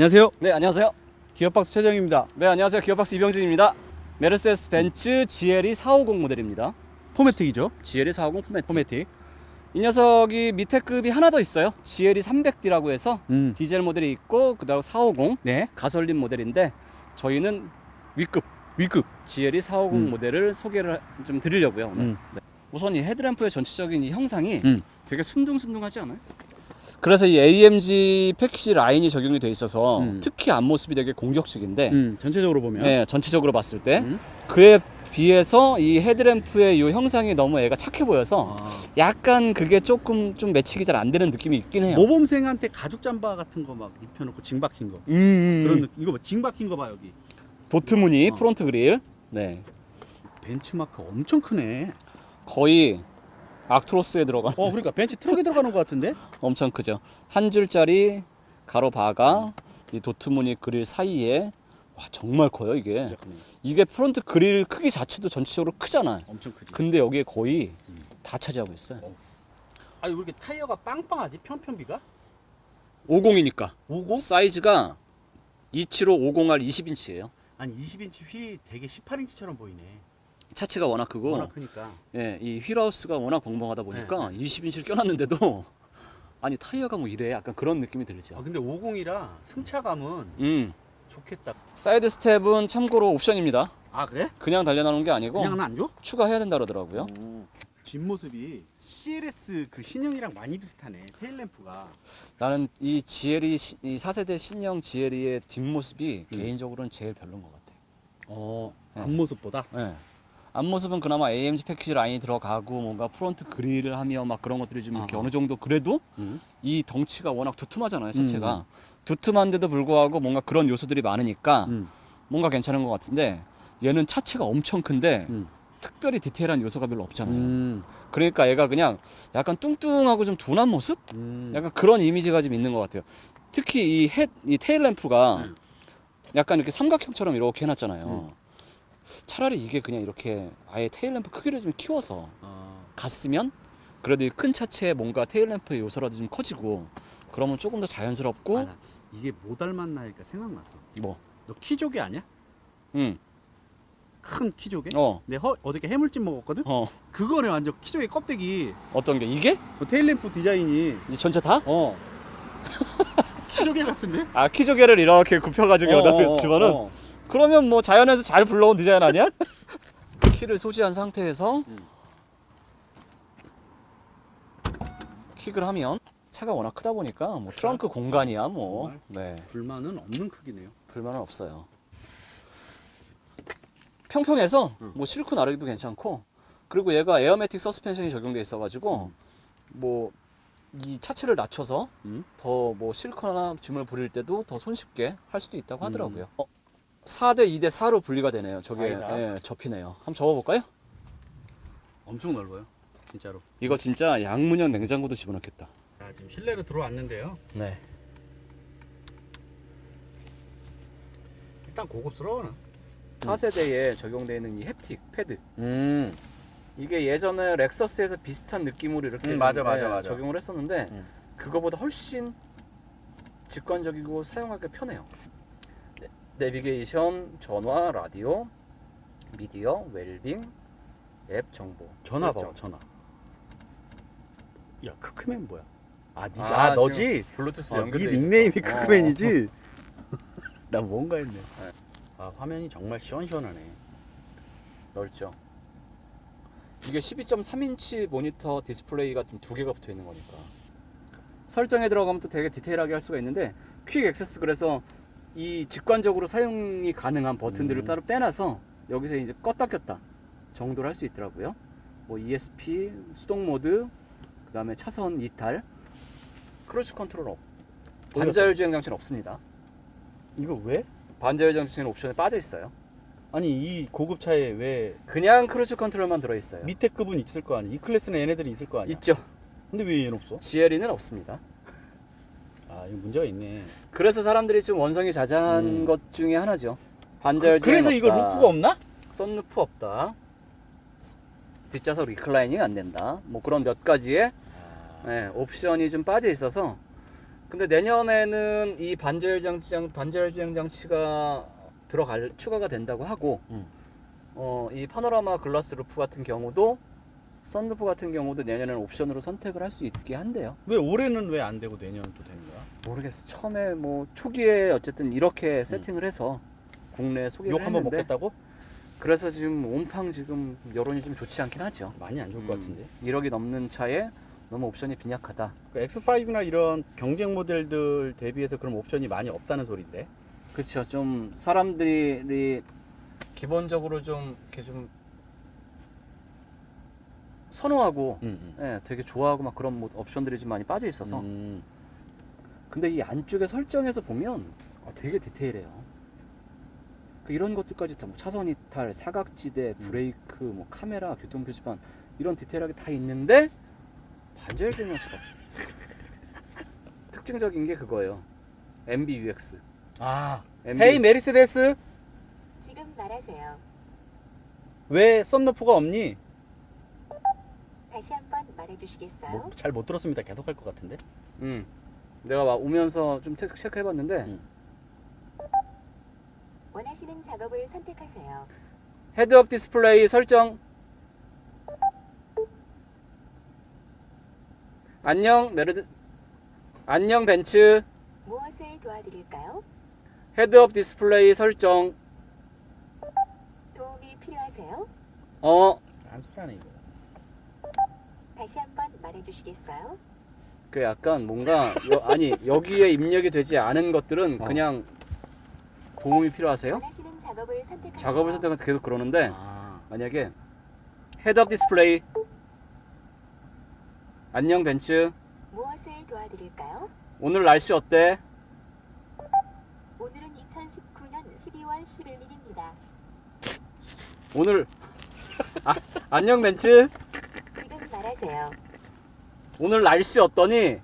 안녕하세요. 네 안녕하세요. 기어박스 최정입니다. 네 안녕하세요. 기어박스 이병진입니다. 메르세스 벤츠 GLE 450 모델입니다. 포매틱이죠. GLE 450 포매틱. 포매틱. 이 녀석이 밑에 급이 하나 더 있어요. GLE 300D라고 해서 음. 디젤 모델이 있고 그다음 450 네. 가솔린 모델인데 저희는 위급 위급. GLE 450 음. 모델을 소개를 좀 드리려고요. 오늘. 음. 네. 우선 이 헤드램프의 전체적인 이 형상이 음. 되게 순둥순둥하지 않아요? 그래서 이 AMG 패키지 라인이 적용이 돼 있어서 음. 특히 앞모습이 되게 공격적인데 음. 전체적으로 보면. 네, 전체적으로 봤을 때 음. 그에 비해서 이 헤드램프의 이 형상이 너무 애가 착해 보여서 아. 약간 그게 조금 좀 매치기 잘 안 되는 느낌이 있긴 해요. 모범생한테 가죽 잠바 같은 거 막 입혀놓고 징 박힌 거. 음, 음, 그런 음. 느낌. 이거 봐. 징 박힌 거 봐 여기. 도트 무늬 어. 프론트 그릴. 네. 벤츠마크 엄청 크네. 거의 악트로스에 들어간 어 그러니까 벤츠 트럭에 들어가는 것 같은데. 엄청 크죠. 한 줄짜리 가로 바가 이 도트 무늬 그릴 사이에 와 정말 커요 이게. 진짜 크네. 이게 프론트 그릴 크기 자체도 전체적으로 크잖아요. 엄청 크지. 근데 여기에 거의 음. 다 차지하고 있어요. 아니 왜 이렇게 타이어가 빵빵하지? 편편비가? 50이니까 50? 사이즈가 275 50R 20인치예요. 아니 20인치 휠이 되게 18인치처럼 보이네. 차체가 워낙 크고 워낙 크니까. 예, 이 휠하우스가 워낙 벙벙하다 보니까 네, 20인치를 껴놨는데도 아니 타이어가 뭐 이래 약간 그런 느낌이 들죠. 아 근데 50이라 승차감은 음. 좋겠다. 사이드 스텝은 참고로 옵션입니다. 아 그래? 그냥 달려나오는 게 아니고 그냥은 안 줘? 추가해야 된다 그러더라고요. 뒷모습이 CLS 그 신형이랑 많이 비슷하네. 테일 램프가. 나는 이 GLE 시- 이 4세대 신형 GLE의 뒷모습이 음. 개인적으로는 제일 별로인 것 같아요. 어 네. 앞모습보다. 예. 앞모습은 그나마 AMG 패키지 라인이 들어가고 뭔가 프론트 그릴을 하며 막 그런 것들이 좀 이렇게 아하. 어느 정도 그래도 음. 이 덩치가 워낙 두툼하잖아요, 자체가. 두툼한데도 불구하고 뭔가 그런 요소들이 많으니까 음. 뭔가 괜찮은 것 같은데 얘는 차체가 엄청 큰데 음. 특별히 디테일한 요소가 별로 없잖아요. 음. 그러니까 얘가 그냥 약간 뚱뚱하고 좀 둔한 모습? 음. 약간 그런 이미지가 좀 있는 것 같아요. 특히 이 헤, 이 테일 램프가 음. 약간 이렇게 삼각형처럼 이렇게 해놨잖아요. 음. 차라리 이게 그냥 이렇게 아예 테일 램프 크기를 좀 키워서 어. 갔으면 그래도 이 큰 차체에 뭔가 테일 램프의 요소라도 좀 커지고 그러면 조금 더 자연스럽고 아, 나 이게 뭐 닮았나니까 생각났어. 뭐, 너 키조개 아니야? 응, 큰 키조개? 어, 내 허, 어저께 해물찜 먹었거든? 어, 그거네 완전 키조개 껍데기. 어떤 게 이게? 그 테일램프 디자인이 이 전체 다? 어. 키조개 같은데? 아 키조개를 이렇게 굽혀가지고 여기다 집어는 어. 그러면 뭐 자연에서 잘 불러온 디자인 아니야? 키를 소지한 상태에서 음. 킥을 하면 차가 워낙 크다 보니까 뭐 트렁크 공간이야 뭐 정말? 네, 불만은 없는 크기네요. 불만은 없어요. 평평해서 음. 뭐 실고 나르기도 괜찮고 그리고 얘가 에어매틱 서스펜션이 적용돼 있어가지고 뭐 이 차체를 낮춰서 음. 더 뭐 실거나 짐을 부릴 때도 더 손쉽게 할 수도 있다고 음. 하더라고요. 어, 4대 2대 4로 분리가 되네요. 저게 사이다. 예, 접히네요. 한번 접어볼까요? 엄청 넓어요. 진짜로. 이거 진짜 양문형 냉장고도 집어넣겠다. 자, 지금 실내로 들어왔는데요. 네. 일단 고급스러워는. 4세대에 적용되어 있는 이 햅틱 패드. 음. 이게 예전에 렉서스에서 비슷한 느낌으로 이렇게 음, 맞아, 좀, 맞아, 예, 맞아. 적용을 했었는데 음. 그거보다 훨씬 직관적이고 사용하기 편해요. 네, 내비게이션, 전화, 라디오, 미디어, 웰빙, 앱 정보. 전화 봐봐, 전화. 야, 크크맨 뭐야? 아, 니, 아, 아, 너지? 블루투스 아, 연결돼 네 닉네임이 있었어. 어. 크크맨이지? 나 뭔가 했네. 네. 아, 화면이 정말 시원시원하네. 넓죠. 이게 12.3인치 모니터 디스플레이가 좀 두 개가 붙어 있는 거니까. 설정에 들어가면 또 되게 디테일하게 할 수가 있는데 퀵 액세스 그래서 이 직관적으로 사용이 가능한 버튼들을 음. 따로 빼놔서 여기서 이제 껐다 켰다 정도를 할 수 있더라고요. 뭐 ESP, 수동 모드, 그 다음에 차선 이탈, 크루즈 컨트롤 업, 반자율 주행 장치는 없습니다. 이거 왜? 반자율 장치는 옵션에 빠져 있어요. 아니, 이 고급 차에 왜 그냥 크루즈 컨트롤만 들어 있어요. 밑에 급은 있을 거 아니야? 이 클래스는 얘네들이 있을 거 아니야? 있죠. 근데 왜 얘는 없어? GLE는 없습니다. 아, 이거 문제가 있네. 그래서 사람들이 좀 원성이 자자한 음. 것 중에 하나죠. 반자율 그, 그래서 주행 이거. 루프가 없나? 썬루프 없다. 뒷좌석 리클라이닝 안 된다. 뭐 그런 몇 가지의 아, 예, 옵션이 좀 빠져 있어서 근데 내년에는 이 반절 장치 반절 주행 장치가 들어갈 추가가 된다고 하고 음. 어, 이 파노라마 글라스 루프 같은 경우도 썬루프 같은 경우도 내년에는 옵션으로 선택을 할 수 있게 한대요. 왜 올해는 왜 안 되고 내년은 또 되는 거야? 모르겠어. 처음에 뭐 초기에 어쨌든 이렇게 세팅을 해서 국내에 소개를 욕 한번 했는데 먹겠다고? 그래서 지금 온팡 지금 여론이 좀 좋지 않긴 하죠. 많이 안 좋을 것 음, 같은데. 1억이 넘는 차에 너무 옵션이 빈약하다. 그 X5나 이런 경쟁 모델들 대비해서 그런 옵션이 많이 없다는 소리인데. 그렇죠. 좀 사람들이 기본적으로 좀 이렇게 좀 선호하고 음, 예, 되게 좋아하고 막 그런 뭐 옵션들이 좀 많이 빠져 있어서 음. 근데 이 안쪽에 설정에서 보면 아, 되게 디테일해요. 그 이런 것들까지 다뭐 차선 이탈, 사각지대, 음. 브레이크, 뭐 카메라, 교통 표지판 이런 디테일하게 다 있는데 반절 조명치가 없어. 특징적인 게 그거예요. MBUX. 아, MB. 헤이 메르세데스 지금 말하세요. 왜 썬루프가 없니? 다시 한번 말해주시겠어요? 뭐, 잘못 들었습니다. 계속 할 것 같은데. 음. 내가 막 오면서 좀 체크, 체크해봤는데 음. 원하시는 작업을 선택하세요. 헤드업 디스플레이 설정. 안녕 메르드. 안녕 벤츠. 무엇을 도와드릴까요? 헤드업 디스플레이 설정. 도움이 필요하세요? 어, 안 소리하네 이거. 다시 한번 말해주시겠어요? 그 약간 뭔가 여, 아니 여기에 입력이 되지 않은 것들은 어. 그냥 도움이 필요하세요? 원하시는 작업을 선택하세요. 작업을 선택해서 계속 그러는데 아, 만약에 헤드업 디스플레이. 안녕 벤츠. 무엇을 도와드릴까요? 오늘 날씨 어때? 오늘은 2019년 12월 11일입니다. 오늘 아, 안녕 벤츠. 말하세요. 오늘 날씨 어떠니?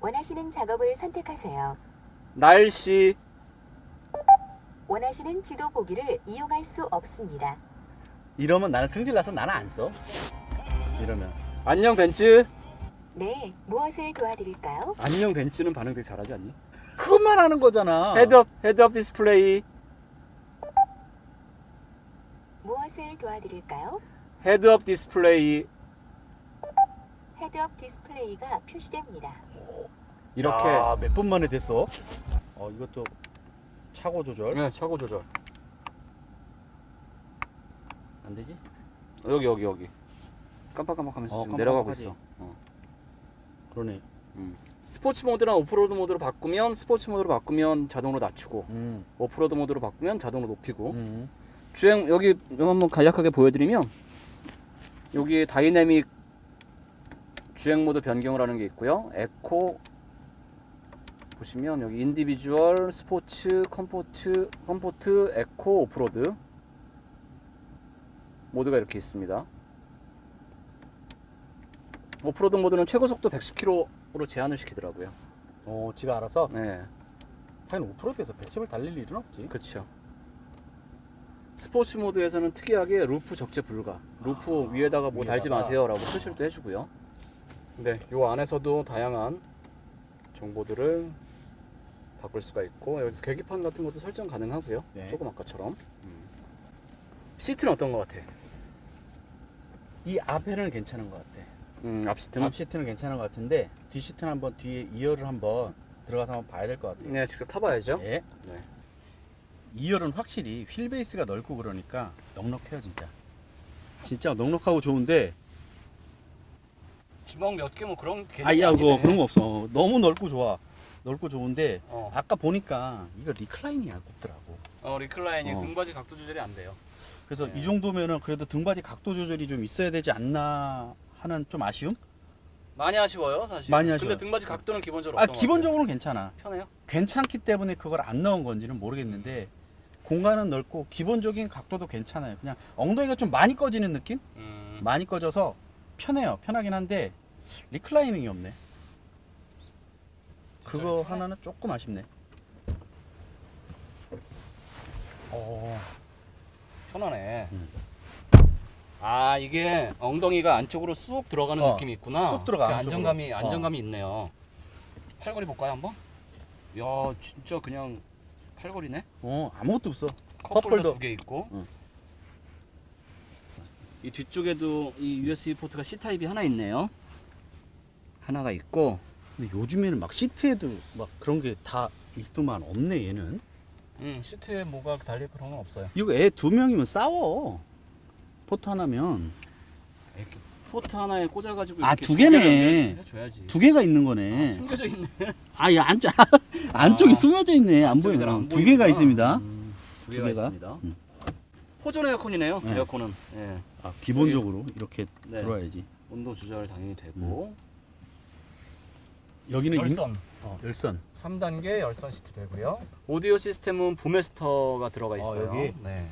원하시는 작업을 선택하세요. 날씨 원하시는 지도 보기를 이용할 수 없습니다. 이러면 나는 승질 나서 나는 안 써. 이러면 안녕 벤츠 네, 무엇을 도와드릴까요? 안녕 벤츠는 반응 되게 잘하지 않니? 그것만 하는 거잖아. 헤드업 헤드업 디스플레이 무엇을 도와드릴까요? 헤드업 디스플레이 헤드업 디스플레이가 표시됩니다. 이렇게 몇번 만에 됐어? 어 이것도 차고 조절 네, 차고 조절 안 되지? 여기 여기 여기 깜빡깜빡하면서 어, 지금 내려가고 깜빡하지. 있어 어. 그러네. 스포츠 모드랑 오프로드 모드로 바꾸면 스포츠 모드로 바꾸면 자동으로 낮추고 음, 오프로드 모드로 바꾸면 자동으로 높이고 음. 주행 여기 한번 간략하게 보여드리면 여기 다이내믹 주행 모드 변경을 하는 게 있고요. 에코 보시면 여기 인디비주얼, 스포츠, 컴포트, 컴포트, 에코, 오프로드 모드가 이렇게 있습니다. 오프로드 모드는 최고 속도 110km로 제한을 시키더라고요. 어, 지가 알아서 네, 하긴 오프로드에서 110을 달릴 일은 없지. 그렇죠. 스포츠 모드에서는 특이하게 루프 적재 불가. 루프 위에다가 뭐 달지 위에다가. 마세요라고 표시를 또 해주고요. 네, 요 안에서도 다양한 정보들을 바꿀 수가 있고 여기서 계기판 같은 것도 설정 가능하고요. 네. 조금 아까처럼. 음. 시트는 어떤 것 같아? 이 앞에는 괜찮은 것 같아. 음, 앞 시트는? 앞 시트는 괜찮은 것 같은데 뒤 시트는 한번 뒤에 이열을 한번 들어가서 한번 봐야 될 것 같아. 네, 직접 타봐야죠. 예. 네. 2열은 확실히 휠 베이스가 넓고 그러니까 넉넉해요 진짜. 진짜 넉넉하고 좋은데 주먹 몇개 뭐 그런 개념이 아야 그거 아니네. 그런 거 없어. 너무 넓고 좋아. 넓고 좋은데 어, 아까 보니까 이거 리클라인이 없더라고. 어 리클라이닝 어. 등받이 각도 조절이 안 돼요. 그래서 네. 이 정도면은 그래도 등받이 각도 조절이 좀 있어야 되지 않나 하는 좀 아쉬움? 많이 아쉬워요, 사실. 많이 근데 아쉬워요. 등받이 각도는 기본적으로 아것 기본적으로는 괜찮아. 같아요? 편해요? 괜찮기 때문에 그걸 안 넣은 건지는 모르겠는데 공간은 넓고 기본적인 각도도 괜찮아요. 그냥 엉덩이가 좀 많이 꺼지는 느낌? 음. 많이 꺼져서 편해요. 편하긴 한데 리클라이닝이 없네. 그거 하나는 조금 아쉽네. 어, 편하네. 음. 아 이게 엉덩이가 안쪽으로 쑥 들어가는 어, 느낌이 있구나. 쑥 들어가, 그 안쪽으로. 안정감이 어. 안정감이 있네요. 팔걸이 볼까요 한번? 야 진짜 그냥 팔걸이네. 어 아무것도 없어. 컵홀더 컵홀더. 두 개 있고. 응. 이 뒤쪽에도 이 USB 포트가 C 타입이 하나 있네요. 하나가 있고. 근데 요즘에는 막 시트에도 막 그런 게 다 있더만 없네 얘는. 음 시트에 뭐가 달릴 그런 건 없어요. 이거 애 두 명이면 싸워. 포트 하나면 이렇게 포트 하나에 꽂아가지고 아, 이렇게 두 개네. 개를 해줘야지. 두 개가 있는 아, 거네. 숨겨져 있네. 아이 안쪽 안쪽이 아. 숨어져 있네. 안 잘안 보이네. 두 보이는구나. 개가 있습니다. 음, 두두 개가, 개가. 있습니다. 음. 호전 에어컨이네요. 네. 에어컨은. 예. 아, 기본적으로 이렇게 네. 들어와야지. 온도 조절 당연히 되고. 여기는 임- 열선. 어, 열선. 3단계 열선 시트 되고요. 오디오 시스템은 부메스터가 들어가 있어요. 여기? 네.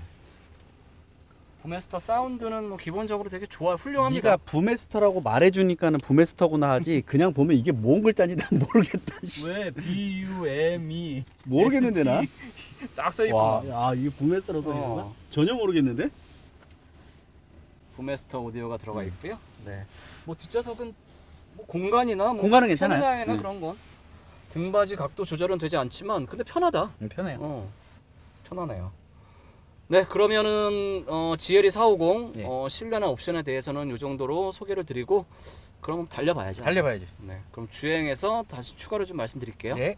부메스터 사운드는 뭐 기본적으로 되게 좋아 훌륭합니다. 네가 부메스터라고 말해주니까는 부메스터구나 하지. 그냥 보면 이게 뭔 글자인지 난 모르겠다. 씨. 왜 B U M E 모르겠는데 나. 딱써 와, 있고. 야 이게 부메스터로 써 있는 어. 거야? 전혀 모르겠는데. 부메스터 오디오가 들어가 음. 있고요. 네. 뭐 뒷좌석은 뭐 공간이나 뭐 공간은 괜찮아요. 편의상이나 네. 그런 건 등받이 각도 조절은 되지 않지만 근데 편하다. 음, 편해요. 어, 편하네요. 네, 그러면은 어, GLE 450 네. 어, 실내나 옵션에 대해서는 이 정도로 소개를 드리고 그럼 달려봐야죠. 달려봐야지. 네, 그럼 주행해서 다시 추가로 좀 말씀드릴게요. 네.